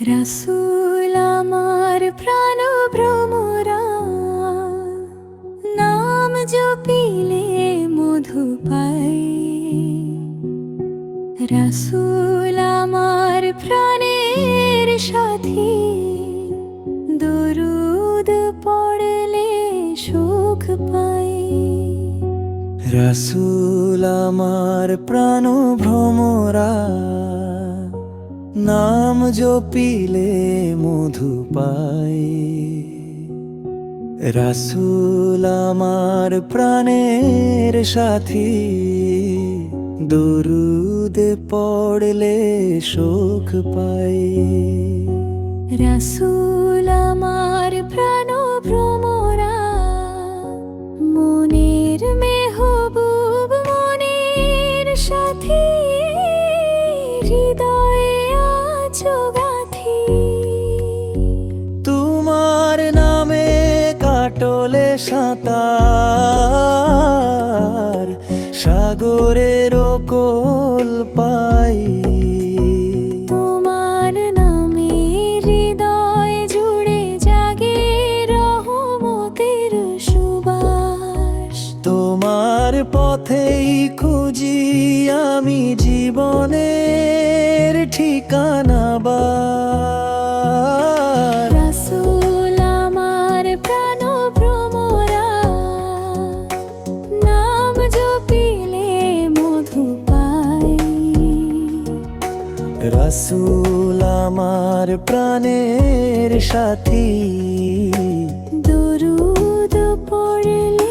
রাসূল আমার প্রাণ ভ্রমরা নাম জপিলে মধু পাই রাসূল আমার প্রাণের সাথী, দরুদ পড়লে সুখ পাই রাসূল আমার প্রাণ ভ্রমরা নাম জপিলে মধু পাই। রাসূল আমার প্রাণের সাথী। দরুদ পড়লে সুখ পাই। রাসূল আমার প্রাণ ভ্রমরা সাঁতার সাগরের কোল পাই। তোমার নামে হৃদয় জুড়ে জাগে রহমতের সুবাস। তোমার পথেই খুঁজি আমি জীবনের ঠিকানা বার রাসূল আমার প্রাণের সাথী। দরুদ পড়লে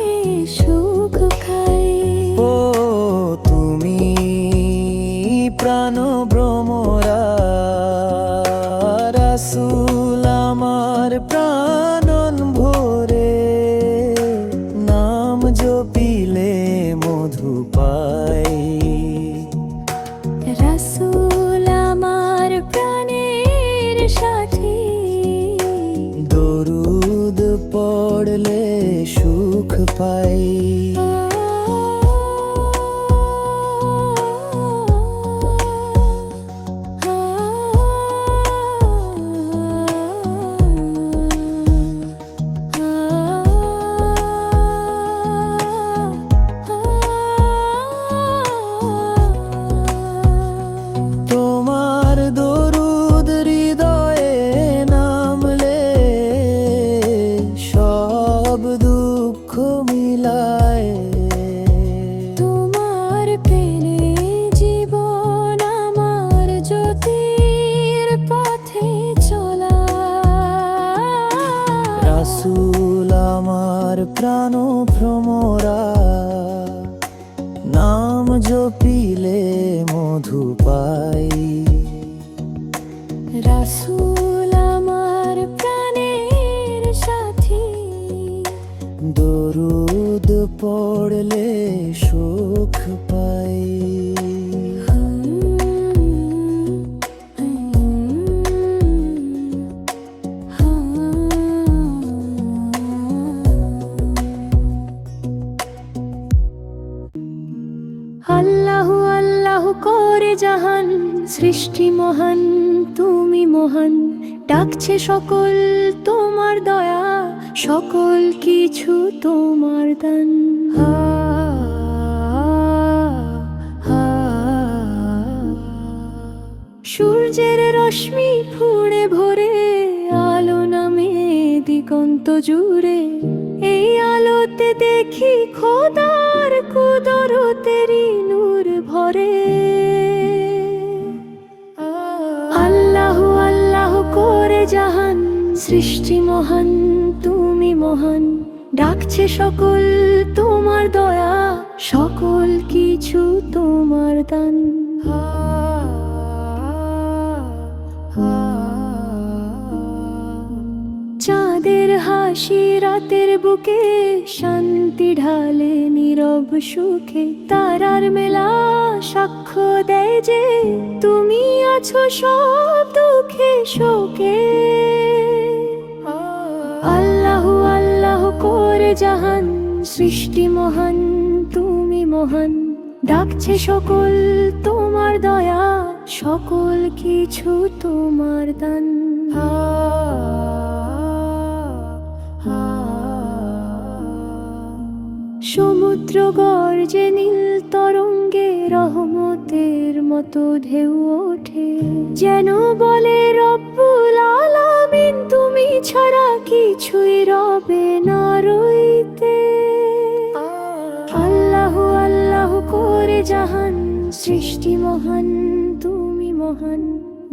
সুখ পাই। প্রাণ ভ্রমরা নাম জপিলে মধু পাই। রাসুল আমার প্রাণের সাথী। দরুদ পড়লে সৃষ্টি মহান, তুমি মহান। ডাকছে সকল তোমার দয়া, সকল কিছু তোমার দান। সূর্যের রশ্মি ফুড়ে ভরে, আলো নামে দিগন্ত জুড়ে। এই আলোতে দেখি খোদার সৃষ্টি মহান, তুমি মহান। ডাকছে সকল তোমার দয়া, সকল কিছু তোমার দান। চাঁদের হাসি রাতের বুকে, শান্তি ঢালে নীরব সুখে। তারার মেলা সাক্ষ্য দেয় যে, তুমি আছো সব দুঃখে শোকে। জাহান, সৃষ্টি মহান, তুমি মহান। ডাকছে সকল, তোমার দয়া, সকল কিছু তোমার দান। সমুদ্র গর্জে নীল তরঙ্গে মতো ঢেউ ওঠে। যেন বলে, রব্বুল আলামিন, তুমি ছাড়া কিছুই রবে না রইতে। আল্লাহ আল্লাহ করে জাহান, সৃষ্টি মহান, তুমি মহান।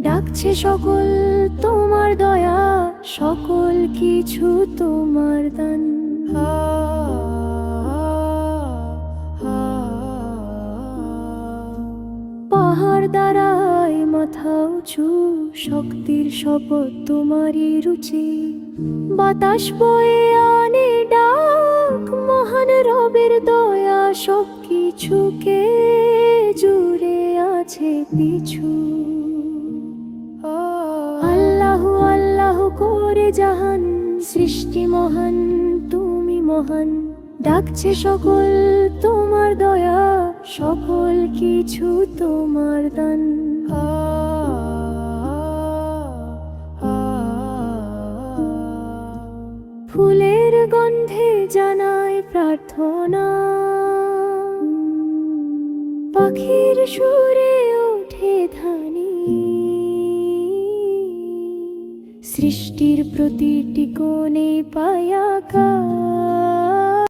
ডাকছে সকল, তোমার দয়া, সকল কিছু তোমার দান। মাথা উঁচু শক্তির শপথ তোমারই রুচি। বাতাস বয়ে আনে ডাক, মহান রবের দয়া সব কিছুকে জুড়ে আছে পিছু। আল্লাহ আল্লাহ করে জাহান, সৃষ্টি মহান, তুমি মহান। ডাকছে সকল তোমার দয়া, সকল কিছু তোমার প্রার্থনা। পাখির সুরে ওঠে ধানি সৃষ্টির প্রতিটি কোণে পায়াকা